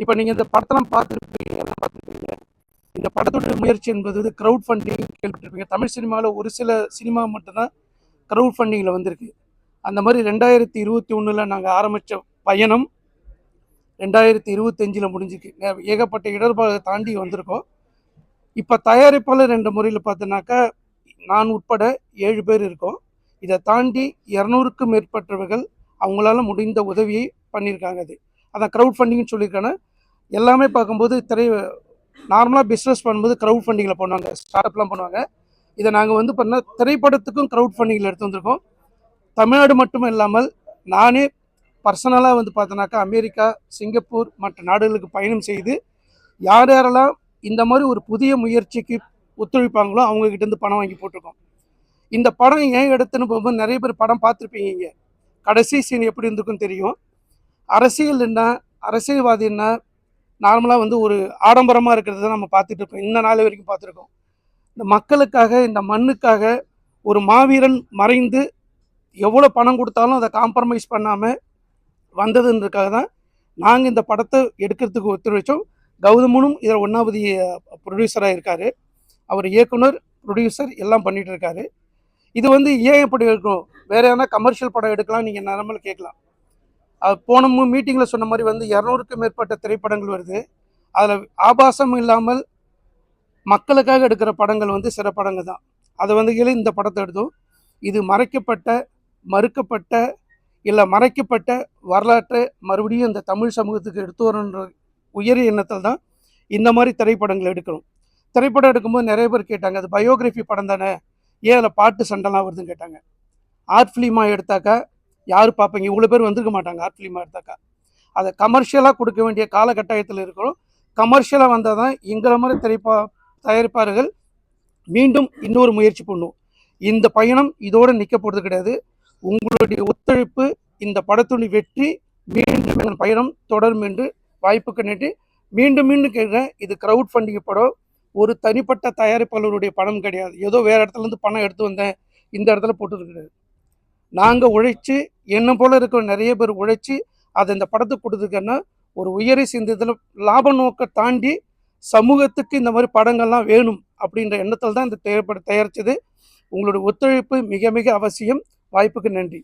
இப்போ நீங்கள் இந்த படத்தெல்லாம் பார்த்துருப்பீங்க எல்லாம் பார்த்துருப்பீங்க. இந்த படத்தோட முயற்சி என்பது க்ரௌட் ஃபண்டிங் கேள்விப்பட்டிருப்பீங்க. தமிழ் சினிமாவில் ஒரு சில சினிமா மட்டும்தான் க்ரௌட் ஃபண்டிங்கில் வந்திருக்கு. அந்த மாதிரி ரெண்டாயிரத்தி இருபத்தி ஒன்றில் நாங்கள் ஆரம்பித்த பயணம் ரெண்டாயிரத்தி இருபத்தஞ்சில் முடிஞ்சிருக்கு. ஏகப்பட்ட இடர்பாடு தாண்டி வந்திருக்கோம். இப்போ தயாரிப்பாளர் ரெண்டு முறையில் பார்த்தோன்னாக்கா நான் உட்பட ஏழு பேர் இருக்கோம். இதை தாண்டி இரநூறுக்கும் மேற்பட்டவர்கள் அவங்களால முடிந்த உதவியை பண்ணியிருக்காங்க அது. அதான் க்ரௌட் ஃபண்டிங்னு சொல்லியிருக்காங்க எல்லாமே பார்க்கும்போது திரை நார்மலாக பிஸ்னஸ் பண்ணும்போது க்ரௌட் ஃபண்டிங்கில் பண்ணுவாங்க ஸ்டார்ட் அப்லாம் பண்ணுவாங்க. இதை நாங்கள் வந்து பண்ண திரைப்படத்துக்கும் க்ரௌட் ஃபண்டிங்கில் எடுத்து வந்திருக்கோம். தமிழ்நாடு மட்டும் இல்லாமல் நானே பர்சனலாக வந்து பார்த்தோன்னாக்கா அமெரிக்கா சிங்கப்பூர் மற்ற நாடுகளுக்கு பயணம் செய்து யார் யாரெல்லாம் இந்த மாதிரி ஒரு புதிய முயற்சிக்கு ஒத்துழைப்பாங்களோ அவங்க பணம் வாங்கி போட்டிருக்கோம். இந்த படம் ஏன் எடுத்துன்னு போகும்போது நிறைய பேர் படம் பார்த்துருப்பீங்க கடைசி சீன் எப்படி இருந்திருக்கும் தெரியும். அரசியல் என்ன? அரசியல்வாதி என்ன? நார்மலாக வந்து ஒரு ஆடம்பரமாக இருக்கிறத நம்ம பார்த்துட்டு இருப்போம். இந்த நாள் வரைக்கும் பார்த்துருக்கோம். இந்த மக்களுக்காக இந்த மண்ணுக்காக ஒரு மாவீரன் மறைந்து எவ்வளோ பணம் கொடுத்தாலும் அதை காம்ப்ரமைஸ் பண்ணாமல் வந்ததுன்றதுக்காக தான் நாங்கள் இந்த படத்தை எடுக்கிறதுக்கு ஒத்துழைச்சோம். கௌதமனும் இதில் ஒன்றாவது ப்ரொடியூசராக இருக்கார். அவர் இயக்குனர் ப்ரொடியூசர் எல்லாம் பண்ணிகிட்டு இருக்காரு. இது வந்து ஏன் இப்படி இருக்கும்? வேறு எதனா கமர்ஷியல் படம் எடுக்கலாம் நீங்கள் நிலமையில கேட்கலாம். போன மீட்டிங்கில் சொன்ன மாதிரி வந்து இரநூறுக்கும் மேற்பட்ட திரைப்படங்கள் வருது. அதில் ஆபாசம் இல்லாமல் மக்களுக்காக எடுக்கிற படங்கள் வந்து சிறப்படங்கள் படங்கள் தான். அதை வந்து கீழே இந்த படத்தை எடுத்தோம். இது மறைக்கப்பட்ட மறுக்கப்பட்ட இல்லை மறைக்கப்பட்ட வரலாற்றை மறுபடியும் இந்த தமிழ் சமூகத்துக்கு எடுத்து வரணுன்ற உயரிய எண்ணத்தில் தான் இந்த மாதிரி திரைப்படங்கள் எடுக்கிறோம். திரைப்படம் எடுக்கும்போது நிறைய பேர் கேட்டாங்க அது பயோகிராஃபி படம் தானே? ஏன் அதில் பாட்டு சண்டைலாம் வருதுன்னு கேட்டாங்க. ஆர்ட் ஃபிலிமாக எடுத்தாக்கா யார் பார்ப்பீங்க? இவ்வளோ பேர் வந்திருக்க மாட்டாங்க ஆர்ட் ஃபிலிமாக எடுத்தாக்கா அதை கமர்ஷியலாக கொடுக்க வேண்டிய காலகட்டாயத்தில் இருக்கிறோம் கமர்ஷியலாக வந்தால் தான் எங்களை மாதிரி திரைப்பா தயாரிப்பாளர்கள் மீண்டும் இன்னொரு முயற்சி பண்ணுவோம் இந்த பயணம் இதோடு நிற்க போகிறது கிடையாது. உங்களுடைய ஒத்துழைப்பு இந்த படத்துடைய வெற்றி மீண்டும் எங்கள் பயணம் தொடரும் என்று வாய்ப்புக்கு நன்றி மீண்டும் மீண்டும் கேட்குறேன். இது க்ரௌட் ஃபண்டிங் படம். ஒரு தனிப்பட்ட தயாரிப்பாளருடைய பணம் கிடையாது. ஏதோ வேறு இடத்துல இருந்து பணம் எடுத்து வந்தேன். இந்த இடத்துல போட்டு கிடையாது நாங்கள் உழைச்சி என்ன போல இருக்கிற நிறைய பேர் உழைச்சி அதை இந்த படத்துக்கு கொடுத்துருக்கேன்னா ஒரு உயரை சிந்தத்தில் லாப நோக்க தாண்டி சமூகத்துக்கு இந்த மாதிரி படங்கள்லாம் வேணும் அப்படின்ற எண்ணத்தில் தான் இந்த திரைப்படம் தயாரித்தது உங்களுடைய ஒத்துழைப்பு மிக மிக அவசியம். வாய்ப்புக்கு நன்றி.